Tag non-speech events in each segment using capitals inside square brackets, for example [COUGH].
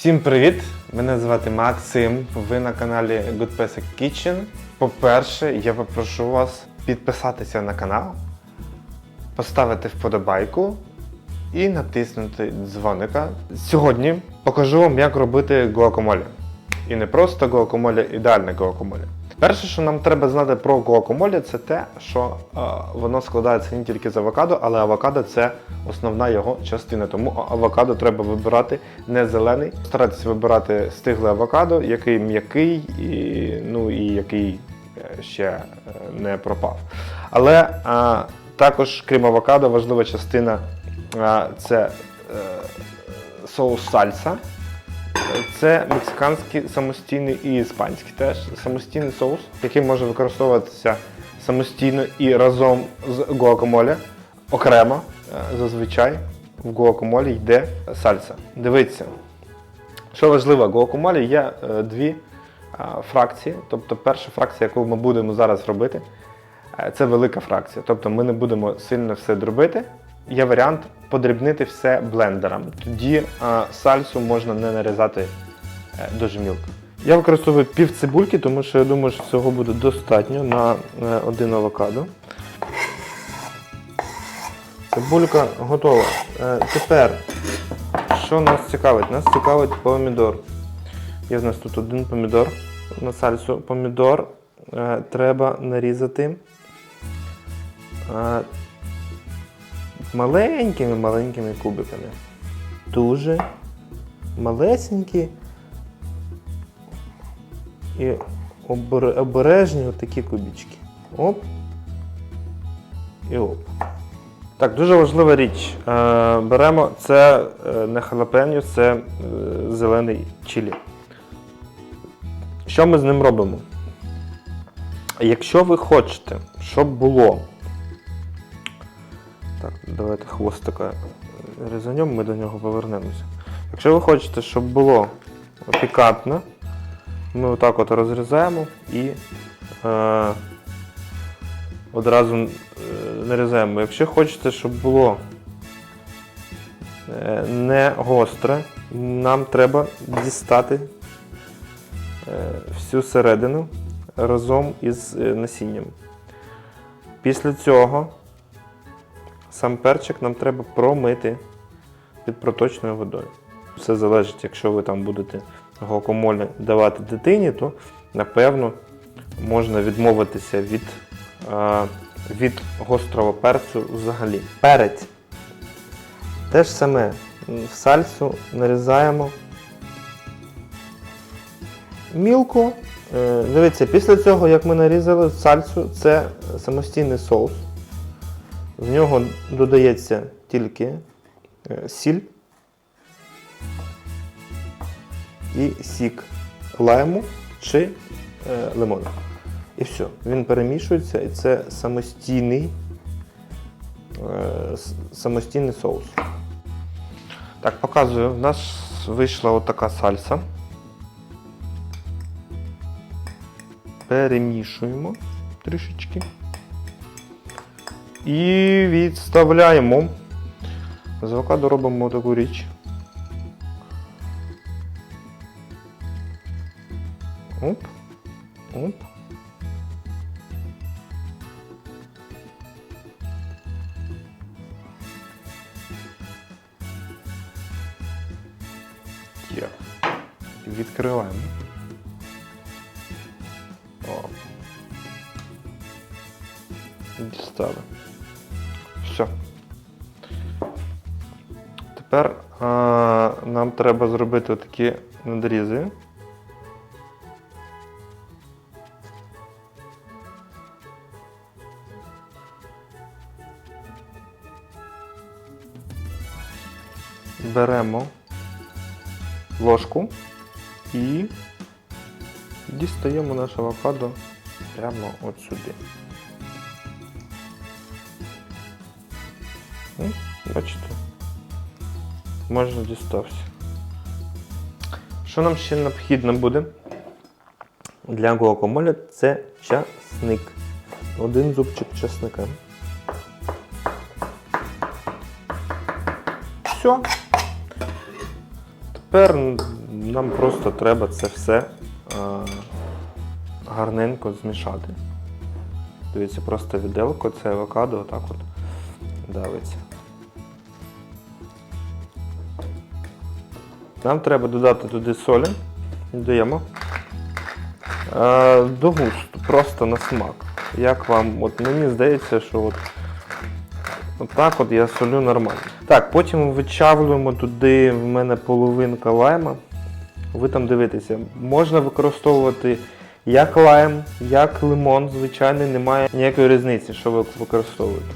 Всім привіт! Мене звати Максим. Ви на каналі Good Pesic Kitchen. По-перше, я попрошу вас підписатися на канал, поставити вподобайку і натиснути дзвоника. Сьогодні покажу вам, як робити гуакамолі. І не просто гуакамолі, ідеальне гуакамоле. Перше, що нам треба знати про гуакамоле, це те, що е, воно складається не тільки з авокадо, але авокадо це основна його частина. Тому авокадо треба вибирати не зелений. Старайтеся вибирати стигле авокадо, який м'який, і, ну і який е, ще е, не пропав. Але е, також, крім авокадо, важлива частина е, це е, соус сальса. Це мексиканський самостійний і іспанський теж самостійний соус, який може використовуватися самостійно і разом з гуакамоле. Окремо, е, зазвичай в гуакамолі йде сальса. Дивіться, що важливо, гуакамолі є е, дві е, фракції. Тобто перша фракція, яку ми будемо зараз робити, це велика фракція. Тобто ми не будемо сильно все дробити. Є варіант подрібнити все блендером. Тоді е, сальсу можна не нарізати дуже мілко. Я використовую пів цибульки, тому що я думаю, що цього буде достатньо на е, один авокадо. Цибулька готова. Е, тепер, що нас цікавить? Нас цікавить помідор. Є в нас тут один помідор на сальсу. Помідор треба нарізати маленькими-маленькими кубиками. Дуже малесенькі і обережні отакі кубічки. Оп. І оп. Так, дуже важлива річ. Е, беремо це е, не халапеньо, це е, зелений чилі. Що ми з ним робимо? Якщо ви хочете, щоб було. Так, давайте хвостика різанем, ми до нього повернемося. Якщо ви хочете, щоб було пікантно, ми отак от розрізаємо і е, одразу е, нарізаємо. Якщо хочете, щоб було е, не гостре, нам треба дістати е, всю середину разом із е, насінням. Після цього сам перчик нам треба промити під проточною водою. Все залежить, якщо ви там будете гуакамоле давати дитині, то напевно можна відмовитися від, від гострого перцю взагалі. Перець. Те ж саме в сальсу нарізаємо мілко. Е, Дивіться, після цього, як ми нарізали сальсу, це самостійний соус. В нього додається тільки е, сіль і сік лайму чи е, лимону. І все. Він перемішується і це самостійний, е, самостійний соус. Так, показую. В нас вийшла отака сальса. Перемішуємо трішечки. І відставляємо. З авокадо робимо таку річ. Оп. Оп. Відкриваємо. О. Дістали. Все. Тепер а, нам треба зробити такі надрізи. Беремо ложку і дістаємо наше авокадо прямо от сюди. Бачите? Можна дістався. Що нам ще необхідно буде для гуакамоле? Це часник. Один зубчик часника. Все. Тепер Нам просто треба це все е, гарненько змішати. Дивіться, просто віделко, це авокадо отак от давиться. Нам треба додати туди солі. Додаємо. Е, до густу, просто на смак. Як вам, от мені здається, що от, от так от я солю нормально. Так, потім вичавлюємо туди в мене половинка лайма. Ви там дивитеся, можна використовувати як лайм, як лимон, звичайно, немає ніякої різниці, що ви використовуєте.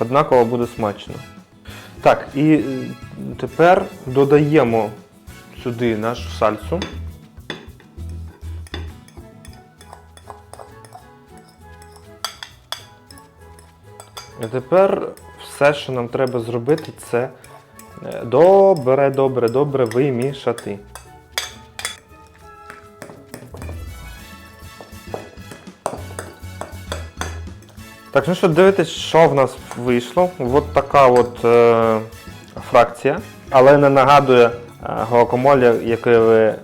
Однаково буде смачно. Так, і е, тепер додаємо сюди нашу сальсу. І тепер все, що нам треба зробити, це е, добре, добре, добре вимішати. Так, ну що, дивитесь, що в нас вийшло. От така от е, фракція, але не нагадує гуакамолі, який ви е,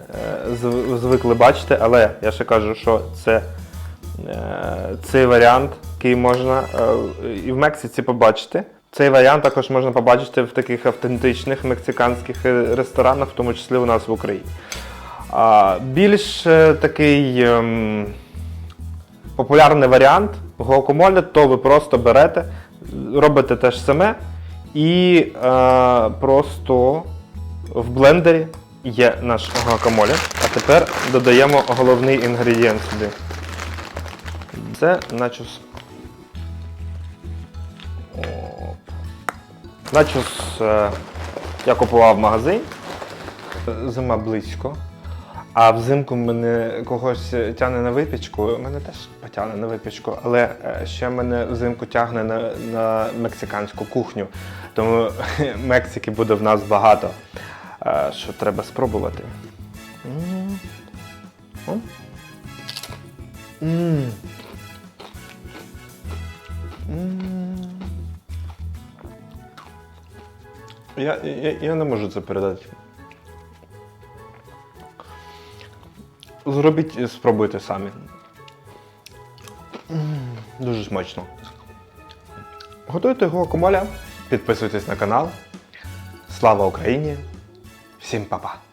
звикли бачити, але я ще кажу, що це е, цей варіант, який можна е, і в Мексиці побачити. Цей варіант також можна побачити в таких автентичних мексиканських е, ресторанах, в тому числі у нас в Україні. Більш е, такий ем, популярний варіант гуакамолі, то ви просто берете, робите те ж саме і е, просто в блендері є наш гуакамолі. А тепер додаємо головний інгредієнт сюди. Це начос. Начос е, я купував в магазині. Зима близько. А взимку мене когось тягне на випічку. Мене теж потягне на випічку, але е, ще мене взимку тягне на, на мексиканську кухню. Тому [LAUGHS] Мексики буде в нас багато. е, Що треба спробувати. Я, я, я не можу це передати. Зробіть спробуйте самі. Дуже смачно. Готуйте гуакамоле, підписуйтесь на канал. Слава Україні! Всім па-па!